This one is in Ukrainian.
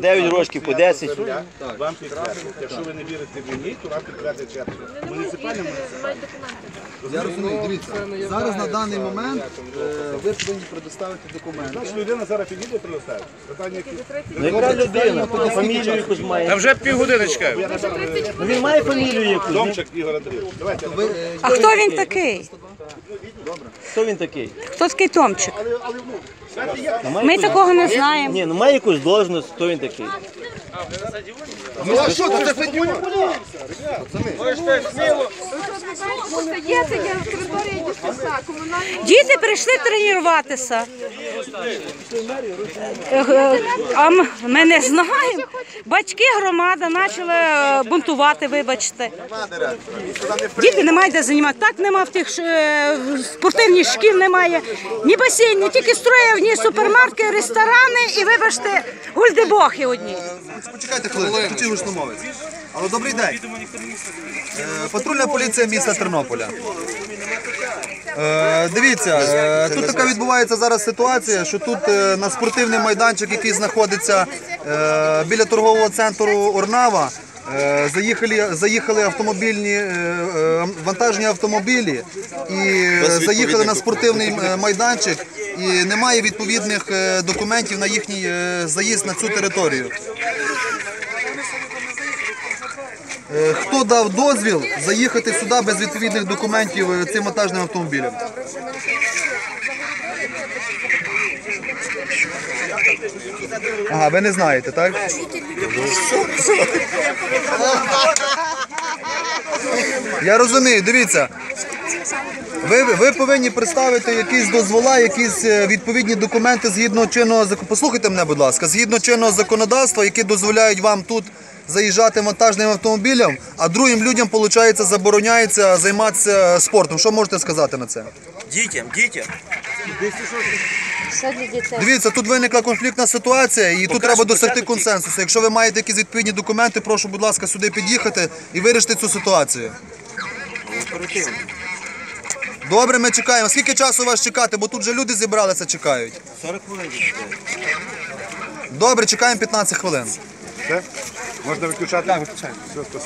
9 рожків по 10. Вам підтвердить. Якщо ви не вірите мені, то вам підтвердить черга. Муніципальна муніципальна. Я розумію, дивіться. Зараз на даний момент е, ви повинні предоставити документи. Значить, людина зараз підійде і предоставить. Питання які? Ну, яка людина? Фамілію якусь має. вже півгодини чекаю. Ну, Він має фамілію якусь. Домчик Ігор Андрійович. Давайте. А хто він такий? Хто він такий? Хто такий Томчик? Ну, Ми такого не знаємо. Ні, ну має якусь должність, хто він такий. Ну а що це це є територія Діти прийшли тренуватися. Е, е, А ми не знаємо. Батьки громада почали е, бунтувати, вибачте. Діти немає де займати. Так нема в тих спортивних шкіл немає. Ні басейн, тільки строїв, ні супермаркети, ресторани і вибачте, гульдебохи одні. Почекайте хвилину, хотів гучномовець. Але добрий день. Патрульна поліція міста Тернополя. Дивіться, тут така відбувається зараз ситуація, що тут е, на спортивний майданчик, який знаходиться е, біля торгового центру Орнава, е, заїхали, заїхали автомобільні вантажні автомобілі і заїхали на спортивний майданчик, і немає відповідних документів на їхній заїзд на цю територію. Хто дав дозвіл заїхати сюди без відповідних документів цим вантажним автомобілем? Ага, ви не знаєте, так? Я розумію, дивіться. Ви, ви повинні представити якісь дозвола, якісь е, відповідні документи згідно чинного закону. Послухайте мене, будь ласка, згідно чинного законодавства, які дозволяють вам тут заїжджати вантажним автомобілем, а другим людям, виходить, забороняється займатися спортом. Що можете сказати на це? Дітям, дітям. Все для дітей. Дивіться, тут виникла конфліктна ситуація, і тут треба досягти консенсусу. Якщо ви маєте якісь відповідні документи, прошу, будь ласка, сюди під'їхати і вирішити цю ситуацію. Добре, ми чекаємо. Скільки часу вас чекати? Бо тут вже люди зібралися, чекають. 40 хвилин. Добре, чекаємо 15 хвилин. Все? Можна виключати? Так, виключаємо. Все, спасибі.